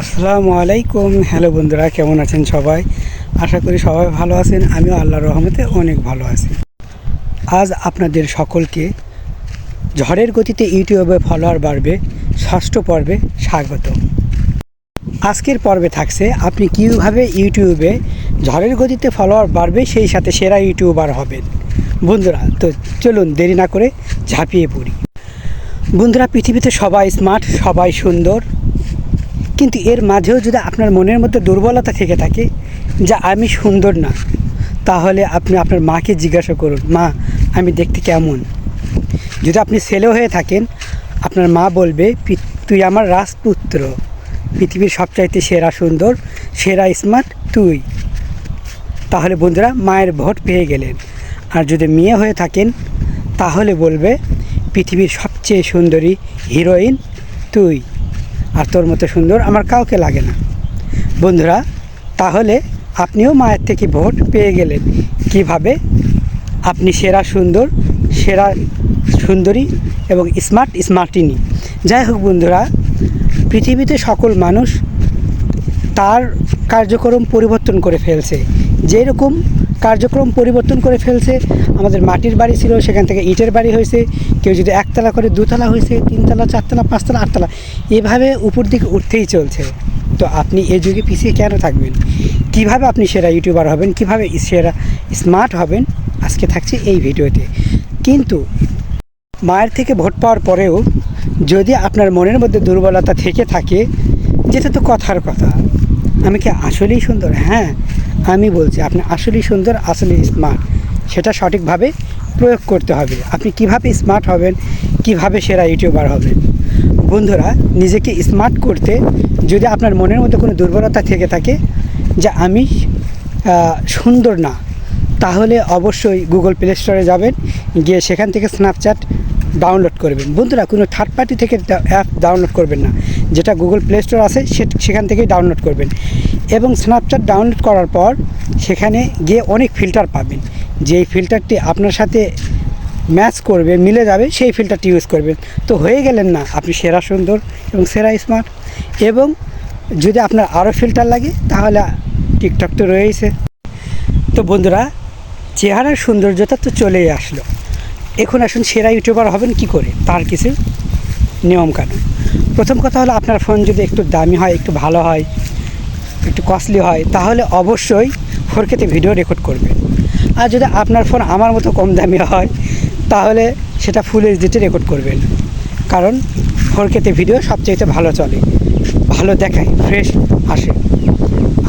আসসালামু আলাইকুম। হ্যালো বন্ধুরা, কেমন আছেন সবাই? আশা করি সবাই ভালো আছেন। আমিও আল্লাহর রহমতে অনেক ভালো আছি। আজ আপনাদের সকলকে ঝড়ের গতিতে ইউটিউবে ফলোয়ার বাড়বে, ষষ্ঠ পর্বে স্বাগত। আজকের পর্বে থাকছে, আপনি কীভাবে ইউটিউবে ঝড়ের গতিতে ফলোয়ার বাড়বে, সেই সাথে সেরা ইউটিউবার হবেন। বন্ধুরা, তো চলুন দেরি না করে ঝাঁপিয়ে পড়ি। বন্ধুরা, পৃথিবীতে সবাই স্মার্ট সবাই সুন্দর। কিন্তু এর মাঝেও যদি আপনার মনের মধ্যে দুর্বলতা থেকে থাকে যা আমি সুন্দর না, তাহলে আপনি আপনার মাকে জিজ্ঞাসা করুন, মা, আমি দেখতে কেমন? যদি আপনি ছেলে হয়ে থাকেন, আপনার মা বলবে তুই আমার রাজপুত্র। পৃথিবীর সবচাইতে সেরা সুন্দর, সেরা স্মার্ট তুই। তাহলে বন্ধুরা, মায়ের ভোট পেয়ে গেলেন। আর যদি মেয়ে হয়ে থাকেন, তাহলে বলবে, পৃথিবীর সবচেয়ে সুন্দরী হিরোইন তুই। আর তোর মতো সুন্দর আমার কাউকে লাগে না। বন্ধুরা, তাহলে আপনিও মায়ের থেকে ভোট পেয়ে গেলেন। কীভাবে? আপনি সেরা সুন্দর, সেরা সুন্দরী এবং স্মার্ট স্মার্টিনি যাই হোক বন্ধুরা, পৃথিবীতে সকল মানুষ তার কার্যক্রম পরিবর্তন করে ফেলছে। যেরকম কার্যক্রম পরিবর্তন করে ফেলছে। আমাদের মাটির বাড়ি ছিল, সেখান থেকে ইটের বাড়ি হয়েছে। কেউ যদি একতলা করে দুতলা হয়েছে, তিনতলা, চারতলা, পাঁচতলা, আটতলা, এভাবে উপর দিকে উঠতেই চলছে। তো আপনি এ যুগে পিছিয়ে কেন থাকবেন? কীভাবে আপনি সেরা ইউটিউবার হবেন? কীভাবে সেরা স্মার্ট হবেন? আজকে থাকছে এই ভিডিওতে। কিন্তু মায়ের থেকে ভোট পাওয়ার পরেও যদি আপনার মনের মধ্যে দুর্বলতা থেকে থাকে, যেটা তো কথার কথা। আমি কি আসলেই সুন্দর? হ্যাঁ আমি বলছি, আপনি আসলেই সুন্দর, আসলে স্মার্ট সেটা সঠিকভাবে প্রয়োগ করতে হবে। আপনি কীভাবে স্মার্ট হবেন, কীভাবে সেরা ইউটিউবার হবেন? বন্ধুরা, নিজেকে স্মার্ট করতে যদি আপনার মনের মধ্যে কোনো দুর্বলতা থেকে থাকে, যে আমি সুন্দর না, তাহলে অবশ্যই গুগল প্লে স্টোরে যাবেন, গিয়ে সেখান থেকে স্ন্যাপচ্যাট ডাউনলোড করবেন। বন্ধুরা, কোনো থার্ড পার্টি থেকে অ্যাপ ডাউনলোড করবেন না। যেটা গুগল প্লে স্টোর আছে সেখান থেকেই ডাউনলোড করবেন। এবং স্ন্যাপচ্যাট ডাউনলোড করার পর, সেখানে গিয়ে অনেক ফিল্টার পাবেন। যেই ফিল্টারটি আপনার সাথে ম্যাচ করবে, মিলে যাবে, সেই ফিল্টারটি ইউজ করবেন। তো হয়ে গেলেন না, আপনি সেরা সুন্দর এবং সেরা স্মার্ট এবং যদি আপনার আরও ফিল্টার লাগে, তাহলে টিকটক তো রয়েছে তো বন্ধুরা, চেহারার সৌন্দর্যতা তো চলেই আসলো। এখন আসুন সেরা ইউটিউবার হবেন কি করে? তার কিছু নিয়মকানুন প্রথম কথা হলো আপনার ফোন যদি একটু দামি হয়, একটু ভালো হয়, একটু কস্টলি হয়, তাহলে অবশ্যই ফোরকেতে ভিডিও রেকর্ড করবেন। আর যদি আপনার ফোন আমার মতো কম দামি হয়, তাহলে সেটা ফুল এইচডিতে রেকর্ড করবেন। কারণ ফোরকেতে ভিডিও সবচাইতে ভালো চলে। ভালো দেখায় ফ্রেশ আসে।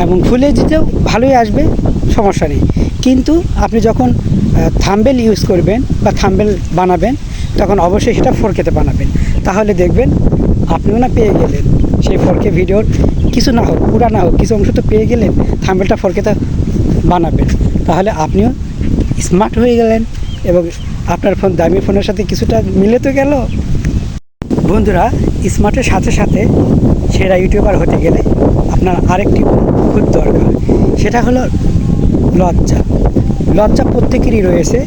এবং ফুলে দিতেও ভালোই আসবে, সমস্যা নেই। কিন্তু আপনি যখন থাম্বেল ইউজ করবেন বা থাম্বেল বানাবেন, তখন অবশ্যই সেটা ফোরকেতে বানাবেন। তাহলে দেখবেন আপনিও না পেয়ে গেলেন সেই ফোরকে ভিডিওর কিছু না হোক, পুরা না হোক, কিছু অংশ তো পেয়ে গেলেন, থাম্বেলটা ফোরকেতে বানাবেন। তাহলে আপনিও স্মার্ট হয়ে গেলেন এবং আপনার ফোন দামি ফোনের সাথে কিছুটা মিলে তো গেল। বন্ধুরা স্মার্টের সাথে সাথে সেরা ইউটিউবার হতে গেলে আপনার আরেকটি খুব দরকার। সেটা হলো লজ্জা। লজ্জা প্রত্যেকেরই রয়েছে।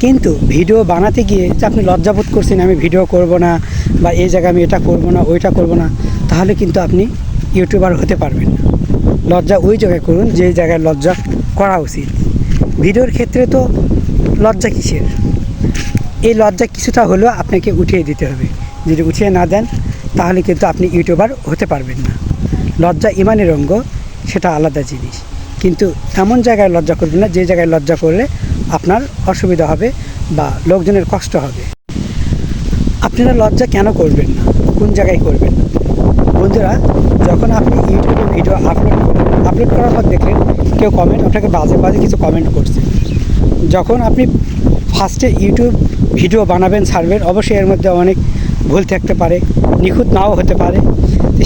কিন্তু ভিডিও বানাতে গিয়ে যে আপনি লজ্জাবোধ করছেন, আমি ভিডিও করব না বা এই জায়গায় আমি এটা করব না, ওইটা করব না, তাহলে কিন্তু আপনি ইউটিউবার হতে পারবেন না। লজ্জা ওই জায়গায় করুন, যে জায়গায় লজ্জা করা উচিত। ভিডিওর ক্ষেত্রে তো লজ্জা কিসের? এই লজ্জা কিছুটা হলেও আপনাকে উঠিয়ে দিতে হবে। যদি উঠিয়ে না দেন, তাহলে কিন্তু আপনি ইউটিউবার হতে পারবেন না। লজ্জা ইমানের অঙ্গ, সেটা আলাদা জিনিস। কিন্তু এমন জায়গায় লজ্জা করবেন না, যে জায়গায় লজ্জা করলে আপনার অসুবিধা হবে বা লোকজনের কষ্ট হবে। আপনারা লজ্জা কেন করবেন না? কোন জায়গায় করবেন না? বন্ধুরা, যখন আপনি ইউটিউবে ভিডিও আপলোড করবেন আপলোড করার পর দেখলেন কেউ কমেন্ট আপনাকে বাজে বাজে কিছু কমেন্ট করছে। যখন আপনি ফার্স্টে ইউটিউব ভিডিও বানাবেন, ছাড়বেন, অবশ্যই এর মধ্যে অনেক ভুল থাকতে পারে, নিখুঁত নাও হতে পারে।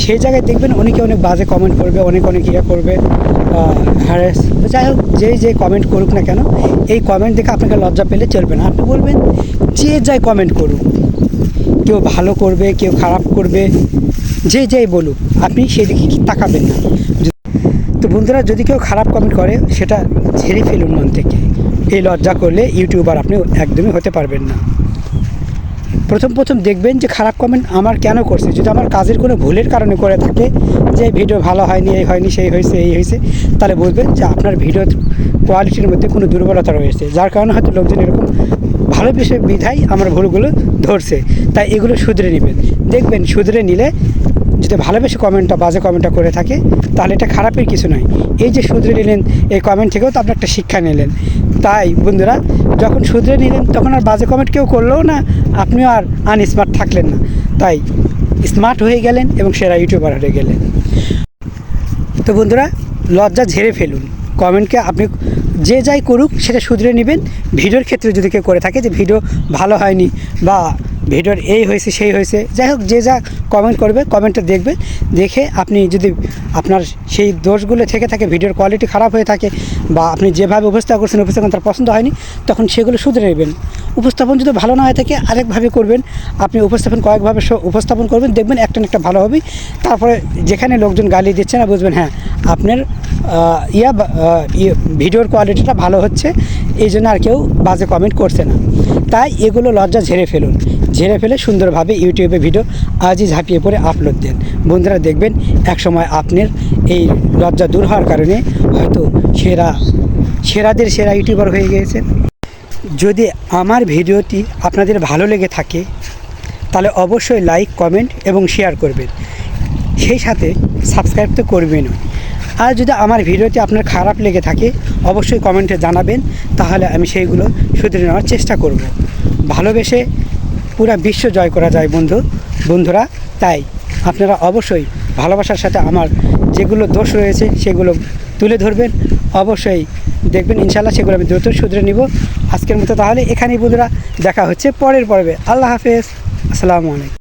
সেই জায়গায় দেখবেন অনেকে অনেক বাজে কমেন্ট করবে, অনেক অনেক ইয়ে করবে হ্যারেস যাই হোক, যেই যে কমেন্ট করুক না কেন, এই কমেন্ট দেখে আপনাকে লজ্জা পেলে চলবে না। আপনি বলবেন, যে যাই কমেন্ট করুক, কেউ ভালো করবে, কেউ খারাপ করবে, যে যাই বলুক, আপনি সেই দিকে তাকাবেন না? তো বন্ধুরা, যদি কেউ খারাপ কমেন্ট করে, সেটা ঝেড়ে ফেলুন মন থেকে। এই লজ্জা করলে ইউটিউবার আপনি একদমই হতে পারবেন না। প্রথম প্রথম দেখবেন যে খারাপ কমেন্ট আমার কেন করছে? যদি আমার কাজের কোনো ভুলের কারণে করে থাকে, যে ভিডিও ভালো হয়নি, এই হয়নি, সেই হয়েছে, এই হয়েছে, তাহলে বুঝবেন যে আপনার ভিডিওর কোয়ালিটির মধ্যে কোনো দুর্বলতা রয়েছে। যার কারণে হয়তো লোকজন এরকম ভালো বিষয় বিধায় আমার ভুলগুলো ধরছে। তাই এগুলো শুধরে নেবেন। দেখবেন শুধরে নিলে যদি ভালোবেসে কমেন্টটা বাজে কমেন্টটা করে থাকে, তাহলে এটা খারাপের কিছু নয়। এই যে শুধরে নিলেন, এই কমেন্ট থেকেও তো আপনি একটা শিক্ষা নিলেন। তাই বন্ধুরা, যখন শুধরে নিলেন, তখন আর বাজে কমেন্ট কেউ করলেও না। আপনিও আর আনস্মার্ট থাকলেন না। তাই স্মার্ট হয়ে গেলেন এবং সেরা ইউটিউবার হয়ে গেলেন। তো বন্ধুরা, লজ্জা ঝেড়ে ফেলুন। কমেন্টকে আপনি যে যাই করুক, সেটা শুধরে নেবেন। ভিডিওর ক্ষেত্রে যদি কেউ করে থাকে যে, ভিডিও ভালো হয়নি বা ভিডিওর এই হয়েছে, সেই হয়েছে। যাই হোক, যে যা কমেন্ট করবে কমেন্টটা দেখবে। দেখে আপনি যদি আপনার সেই দোষগুলো থেকে থাকে, ভিডিওর কোয়ালিটি খারাপ হয়ে থাকে, বা আপনি যেভাবে উপস্থাপন করছেন, উপস্থাপন তার পছন্দ হয়নি, তখন সেগুলো শুধরে নেবেন। উপস্থাপন যদি ভালো না হয়ে থাকে, আরেকভাবে করবেন। আপনি উপস্থাপন কয়েকভাবে উপস্থাপন করবেন, দেখবেন একটা না একটা ভালো হবে। তারপরে যেখানে লোকজন গালি দিচ্ছে না, বুঝবেন হ্যাঁ আপনার ইয়া ইয়ে ভিডিওর কোয়ালিটিটা ভালো হচ্ছে, এই জন্য আর কেউ বাজে কমেন্ট করছে না। তাই এগুলো লজ্জা ঝেড়ে ফেলুন। ঝেড়ে ফেলে সুন্দরভাবে ইউটিউবে ভিডিও আজই ঝাঁপিয়ে পড়ে আপলোড দেন। বন্ধুরা দেখবেন, একসময় আপনার এই লজ্জা দূর হওয়ার কারণে হয়তো সেরা, সেরাদের সেরা ইউটিউবার হয়ে গিয়েছেন। যদি আমার ভিডিওটি আপনাদের ভালো লেগে থাকে, তাহলে অবশ্যই লাইক, কমেন্ট এবং শেয়ার করবেন। সেই সাথে সাবস্ক্রাইব তো করবেনও। আর যদি আমার ভিডিওটি আপনার খারাপ লেগে থাকে, অবশ্যই কমেন্টে জানাবেন, তাহলে আমি সেইগুলো শুধরে নেওয়ার চেষ্টা করব। ভালোবেসে পুরো বিশ্ব জয় করা যায় বন্ধু, বন্ধুরা। তাই আপনারা অবশ্যই ভালোবাসার সাথে আমার যেগুলো দোষ রয়েছে সেগুলো তুলে ধরবেন। অবশ্যই দেখবেন ইনশাল্লাহ সেগুলো আমি দ্রুত শুধরে নিব। আজকের মতো তাহলে এখানেই বন্ধুরা, দেখা হচ্ছে পরের পর্বে। আল্লাহ হাফেজ। আসসালামু আলাইকুম।